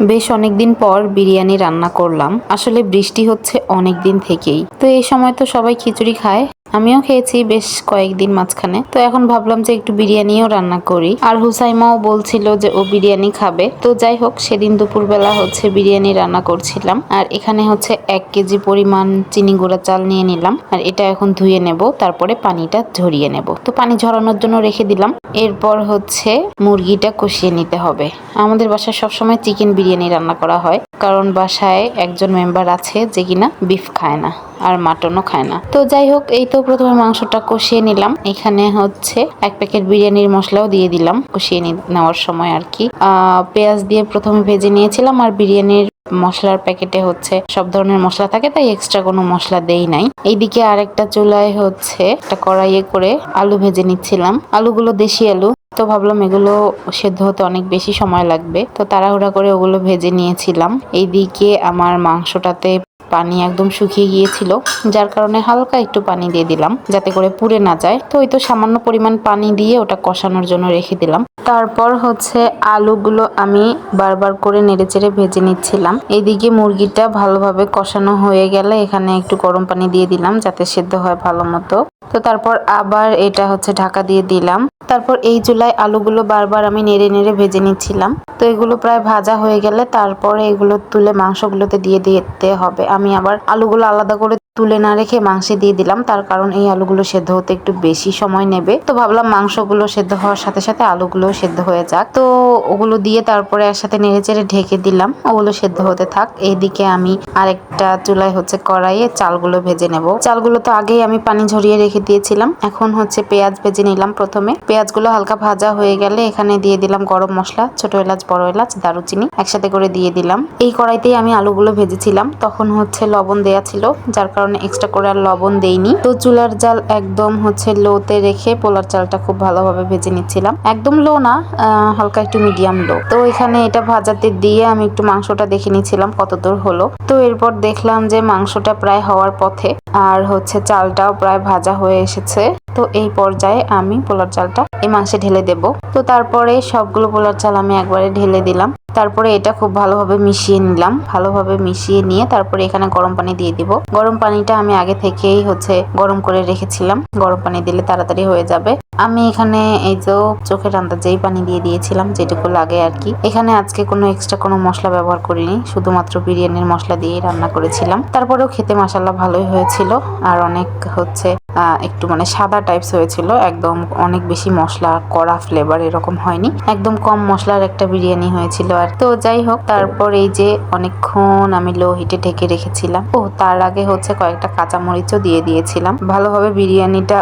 বেশ অনেকদিন পর বিরিয়ানি রান্না করলাম। আসলে বৃষ্টি হচ্ছে অনেক দিন থেকেই। তো এই সময় তো সবাই খিচুড়ি খায়। আমিও খেয়েছি বেশ কয়েকদিন মাঝখানে। তো এখন ভাবলাম যে একটু বিরিয়ানিও রান্না করি। আর হুসাইমাও বলছিল যে ও বিরিয়ানি খাবে। তো যাই হোক, সেদিন দুপুরবেলা হচ্ছে বিরিয়ানি রান্না করছিলাম। আর এখানে হচ্ছে এক কেজি পরিমাণ চিনি গুঁড়া চাল নিয়ে নিলাম। আর এটা এখন ধুয়ে নেব, তারপরে পানিটা ঝরিয়ে নেব। তো পানি ঝরানোর জন্য রেখে দিলাম। এরপর হচ্ছে মুরগিটা কষিয়ে নিতে হবে। আমাদের বাসায় সবসময় চিকেন বিরিয়ানি রান্না করা হয়। কারণ বাসায় একজন মেম্বার আছে যে কিনা বিফ খায় না আর মাটনও খায় না। তো যাই হোক, এই তো প্রথমে মাংসটা কষিয়ে নিলাম। এখানে হচ্ছে এক প্যাকেট বিরিয়ানির মশলাও দিয়ে দিলাম। কষিয়ে নেওয়ার সময় আর কি। পেঁয়াজ দিয়ে প্রথমে ভেজে নিয়েছিলাম আর বিরিয়ানির মশলার প্যাকেটে হচ্ছে সব ধরনের মশলা থাকে, তাই এক্সট্রা কোনো মশলা দেই নাই। এইদিকে আরেকটা চুলায় হচ্ছে একটা কড়াইয়ে করে আলু ভেজে নিচ্ছিলাম। আলুগুলো দেশি আলু, তো ভাবলাম এগুলো সেদ্ধ হতে অনেক বেশি সময় লাগবে। তো তাড়াহুড়া করে ওগুলো ভেজে নিয়েছিলাম। এইদিকে আমার মাংসটাতে পানি একদম শুকিয়ে গিয়েছিল, যার কারণে হালকা একটু পানি দিয়ে দিলাম, যাতে করে পুড়ে না যায়। তো ওই তো সামান্য পরিমাণ পানি দিয়ে ওটা কষানোর জন্য রেখে দিলাম। তারপর হচ্ছে আলুগুলো আমি বারবার করে নেড়েচেড়ে ভেজে নিচ্ছিলাম। এইদিকে মুরগিটা ভালোভাবে কষানো হয়ে গেলে এখানে একটু গরম পানি দিয়ে দিলাম, যাতে সেদ্ধ হয় ভালো মতো। তো তারপর আবার এটা হচ্ছে ঢাকা দিয়ে দিলাম। তারপর এই চুলায় আলুগুলো বারবার আমি নেড়ে নেড়ে ভেজে নিচ্ছিলাম। এগুলো প্রায় ভাজা হয়ে গেলে তারপরে এগুলো তুলে মাংসগুলোতে দিয়ে দিতে হবে। আমি আবার আলুগুলো আলাদা করে তুলে না রেখে মাংসে দিয়ে দিলাম। তার কারণ এই আলুগুলো সেদ্ধ হতে একটু বেশি সময় নেবে। তো ভাবলাম মাংসগুলো সেদ্ধ হওয়ার সাথে সাথে আলুগুলো সেদ্ধ হয়ে যাক। তো ওগুলো দিয়ে তারপরে একসাথে নেড়ে চেড়ে ঢেকে দিলাম। ওগুলো সেদ্ধ হতে থাক। এইদিকে আমি আরেকটা চুলায় হচ্ছে কড়াইয়ে চালগুলো ভেজে নেব। চালগুলো তো আগেই আমি পানি ঝরিয়ে রেখে দিয়েছিলাম। এখন হচ্ছে পেঁয়াজ ভেজে নিলাম প্রথমে। পেঁয়াজগুলো হালকা ভাজা হয়ে গেলে এখানে দিয়ে দিলাম গরম মশলা, ছোট এলাচ, বড় এলাচ, দারুচিনি একসাথে করে দিয়ে দিলাম। এই কড়াইতেই আমি আলুগুলো ভেজেছিলাম। তখন হচ্ছে লবণ দেয়া ছিল, যার কারণে এক্সট্রা করে আর লবণ দেইনি। তো চুলার জাল একদম হচ্ছে লোতে রেখে পোলার চালটা খুব ভালোভাবে ভেজে নিচ্ছিলাম। একদম লো না হালকা একটু মিডিয়াম লো। তো এখানে এটা ভাজাতে দিয়ে আমি একটু মাংসটা দেখে নিচ্ছিলাম কতদূর হলো। তো এরপর দেখলাম যে মাংসটা প্রায় হওয়ার পথে আর হচ্ছে চালটাও প্রায় ভাজা হয়ে এসেছে। তো এই পর্যায়ে আমি পোলার চালটা এই মাংসে ঢেলে দেব। তো তারপরে সবগুলো পোলার চাল আমি একবারে ঢেলে দিলাম। তারপরে এটা খুব ভালোভাবে মিশিয়ে নিলাম। ভালোভাবে মিশিয়ে নিয়ে তারপরে এখানে গরম পানি দিয়ে দিব। গরম পানিটা আমি আগে থেকেই হচ্ছে গরম করে রেখেছিলাম। গরম পানি দিলে তাড়াতাড়ি হয়ে যাবে। আমি এখানে এই যে চোখের আন্দাজেই পানি দিয়ে দিয়েছিলাম, যেটুকু লাগে আর কি। এখানে আজকে কোনো এক্সট্রা কোনো মশলা ব্যবহার করিনি, শুধুমাত্র বিরিয়ানির মশলা দিয়েই রান্না করেছিলাম। তারপরেও খেতে মশালা ভালোই হয়েছিল, আর অনেক হচ্ছে একটু মানে সাদা টাইপস হয়েছিল। একদম অনেক বেশি মশলা, কড়া ফ্লেভার এরকম হয়নি। একদম কম মশলার একটা বিরিয়ানি হয়েছিল আর তো যাই হোক, তারপর এই যে অনেকক্ষণ আমি লো হিটে ঢেকে রেখেছিলাম। ও, তার আগে হচ্ছে কয়েকটা কাঁচামরিচও দিয়ে দিয়েছিলাম। ভালোভাবে বিরিয়ানিটা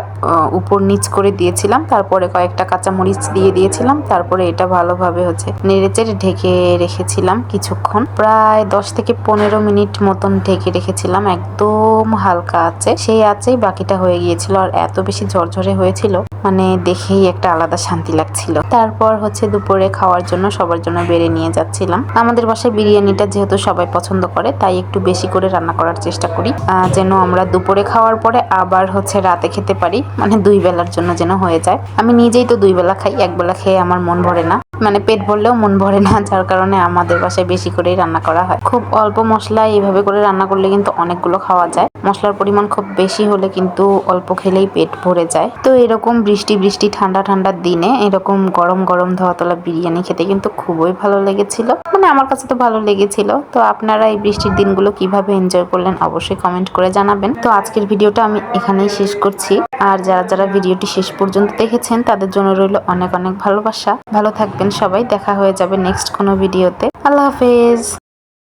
উপর নিচ করে দিয়েছিলাম। তারপরে কয়েকটা কাঁচামরিচ দিয়ে দিয়েছিলাম। তারপরে এটা ভালোভাবে হচ্ছে নেড়েচেড়ে ঢেকে রেখেছিলাম কিছুক্ষণ। প্রায় দশ থেকে পনেরো মিনিট মতন ঢেকে রেখেছিলাম। একদম হালকা আছে। সেই আছেই, বাকিটা হয়ে গিয়েছিল আর এত বেশি ঝরঝরে হয়েছিল মানে দেখেই একটা আলাদা শান্তি লাগছিল। তারপর হচ্ছে দুপুরে খাওয়ার জন্য সবার জন্য বেড়ে নিয়ে যাচ্ছিলাম। আমাদের বাসায় বিরিয়ানিটা যেহেতু সবাই পছন্দ করে, তাই একটু বেশি করে রান্না করার চেষ্টা করি। যেন আমরা দুপুরে খাওয়ার পরে আবার হচ্ছে রাতে খেতে পারি মানে দুই বেলার জন্য যেন হয়ে যায়। আমি নিজেই তো দুই বেলা খাই, এক বেলা খেয়ে আমার মন ভরে না। মানে পেট ভরলেও মন ভরে না, যার কারণে আমাদের বাসায় বেশি করেই রান্না করা হয়। খুব অল্প মশলা এইভাবে করে রান্না করলে কিন্তু অনেকগুলো খাওয়া যায়। মশলার পরিমাণ খুব বেশি হলে কিন্তু অল্প খেলেই পেট ভরে যায়। তো এরকম বৃষ্টি বৃষ্টি, ঠান্ডা ঠান্ডার দিনে এরকম গরম গরম ধোয়াতলা বিরিয়ানি খেতে কিন্তু খুবই ভালো লেগেছিল। মানে আমার কাছে তো ভালো লেগেছিল। তো আপনারা এই বৃষ্টির দিনগুলো কীভাবে এনজয় করলেন অবশ্যই কমেন্ট করে জানাবেন। তো আজকের ভিডিওটা আমি এখানেই শেষ করছি। আর যারা যারা ভিডিওটি শেষ পর্যন্ত দেখেছেন, তাদের জন্য রইল অনেক অনেক ভালোবাসা। ভালো থাকবেন সবাই দেখা হয়ে যাবে নেক্সট কোনো ভিডিওতে আল্লাহ হাফেজ।